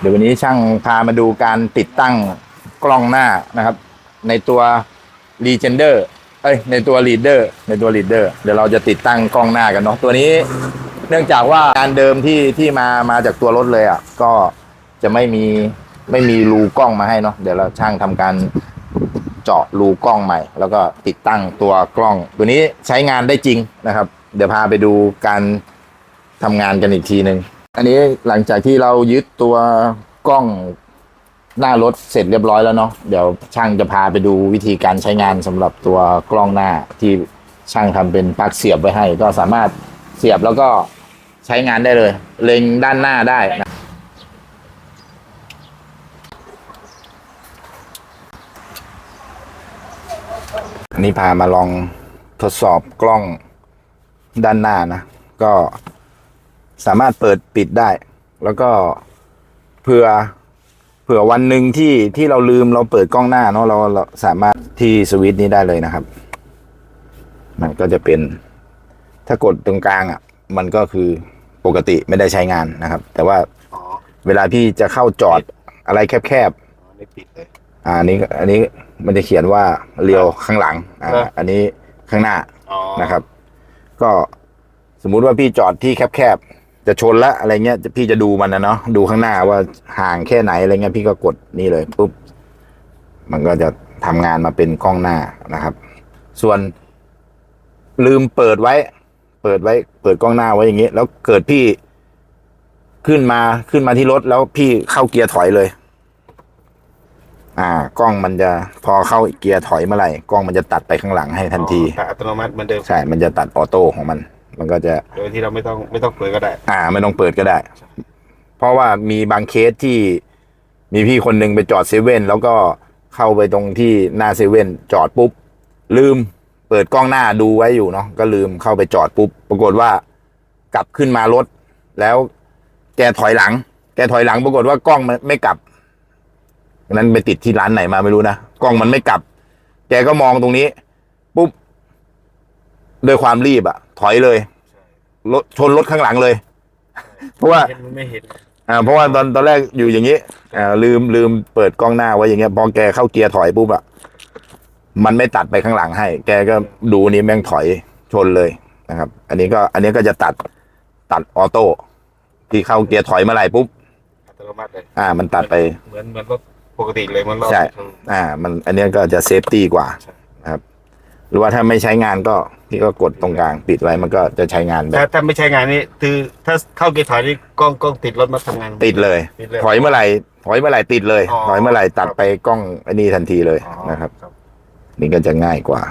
เดี๋ยววันนี้ช่างพามาดูการติดตั้งกล้องหน้านะครับ ในตัว Legender เอ้ยในตัว Leader ในตัว Leader เดี๋ยวเราจะติดตั้งกล้องหน้ากันเนาะตัวนี้เนื่องจากว่าการเดิมที่ที่มามาจากตัวรถเลยอะก็จะไม่มีไม่มีรูกล้องมาให้เนาะเดี๋ยวเราช่างทำการเจาะรูกล้องใหม่ แล้วก็ติดตั้งตัวกล้อง ตัวนี้ใช้งานได้จริงนะครับ เดี๋ยวพาไปดูการทำงานกันอีกทีหนึ่ง อันนี้หลังจากที่เรายึดตัวกล้องหน้ารถเสร็จเรียบร้อยแล้วเนาะเดี๋ยวช่างจะพาไปดูวิธีการใช้งานสำหรับตัวกล้องหน้าที่ช่างทำเป็นปลั๊กเสียบไว้ให้ ก็สามารถเสียบแล้วก็ใช้งานได้เลย เล็งด้านหน้าได้นะอันนี้พามาลองทดสอบกล้องด้านหน้านะ ก็ สามารถเปิดปิดได้ แล้วก็เผื่อเผื่อวันหนึ่งที่ที่เราลืมเราเปิดกล้องหน้าเนาะเราเราสามารถที่สวิตช์นี้ได้เลยนะครับ มันก็จะเป็นถ้ากดตรงกลางอะ มันก็คือปกติไม่ได้ใช้งานนะครับ แต่ว่าอ๋อเวลาพี่จะเข้าจอดอะไรแคบไม่ปิดเลย ๆอ่าอันนี้ อันนี้มันจะเขียนว่าเลียวข้างหลังอ่าครับ อันนี้ข้างหน้า อ๋อนะครับ ก็สมมุติว่าพี่จอดที่แคบๆ จะชนละอะไรเงี้ยพี่จะดูมันนะเนาะดูข้างหน้าว่าห่างแค่ไหนอะไรเงี้ยพี่ก็กดนี่เลยปุ๊บมันก็จะทำงานมาเป็นกล้องหน้านะครับ ส่วนลืมเปิดไว้ เปิดไว้ เปิดกล้องหน้าไว้อย่างงี้แล้วเกิดพี่ขึ้นมาขึ้นมาที่รถแล้วพี่เข้าเกียร์ถอยเลย อ่ากล้องมันจะพอเข้าเกียร์ถอยเมื่อไหร่กล้องมันจะตัดไปข้างหลังให้ทันทีแต่อัตโนมัติเหมือนเดิมใช่ มันจะตัดออโต้ของมัน มันก็จะ โดยที่เราไม่ต้องไม่ต้องเปิดก็ได้ อ่าไม่ต้องเปิดก็ได้ เพราะว่ามีบางเคสที่มีพี่คนหนึ่งไปจอดเซเว่นแล้วก็เข้าไปตรงที่หน้าเซเว่นจอดปุ๊บ ลืมเปิดกล้องหน้าดูไว้อยู่เนาะก็ลืมเข้าไปจอดปุ๊บ ปรากฏว่ากลับขึ้นมารถ แล้วแกถอยหลัง แกถอยหลังปรากฏว่ากล้องมันไม่กลับนั้นไปติดที่ร้านไหนมาไม่รู้นะกล้องมันไม่กลับ แกก็มองตรงนี้ ปุ๊บด้วยความรีบอะ ถอยเลยรถชนรถข้างหลังเลย เพราะว่าเห็นมันไม่เห็นอ่าเพราะว่าตอนตอนแรกอยู่อย่างนี้อ่าลืมลืมเปิดกล้องหน้าไว้อย่างเงี้ยพอแกเข้าเกียร์ถอยปุ๊บอะมันไม่ตัดไปข้างหลังให้ แกก็ดูนี้แม่งถอยชนเลยนะครับ อันนี้ก็อันนี้ก็จะตัดตัดออโต้ที่เข้าเกียร์ถอยเมื่อไหร่ปุ๊บอัตโนมัติเลยอ่า มันตัดไปเหมือนเหมือนรถปกติเลยเหมันรถใช่อ่า มันอันนี้ก็จะเซฟตี้กว่าใช่นะครับ หรือว่าถ้าไม่ใช้งานก็พี่ก็กดตรงกลางปิดไว้มันก็จะใช้งานแบถ้าบถ้าไม่ใช้งานนี่คือถ้าเข้าเกียร์ถอยนี่กล้องกล้องติดรถมาทำงาน ติดเลย ติดเลยถอยเมื่อไหร่ถอยเมื่อไหร่ติดเลย อ๋อถอยเมื่อไหร่ตัดครับ ไปกล้องอันนี้ทันทีเลยอ๋อนะครับ นี่ก็จะง่ายกว่า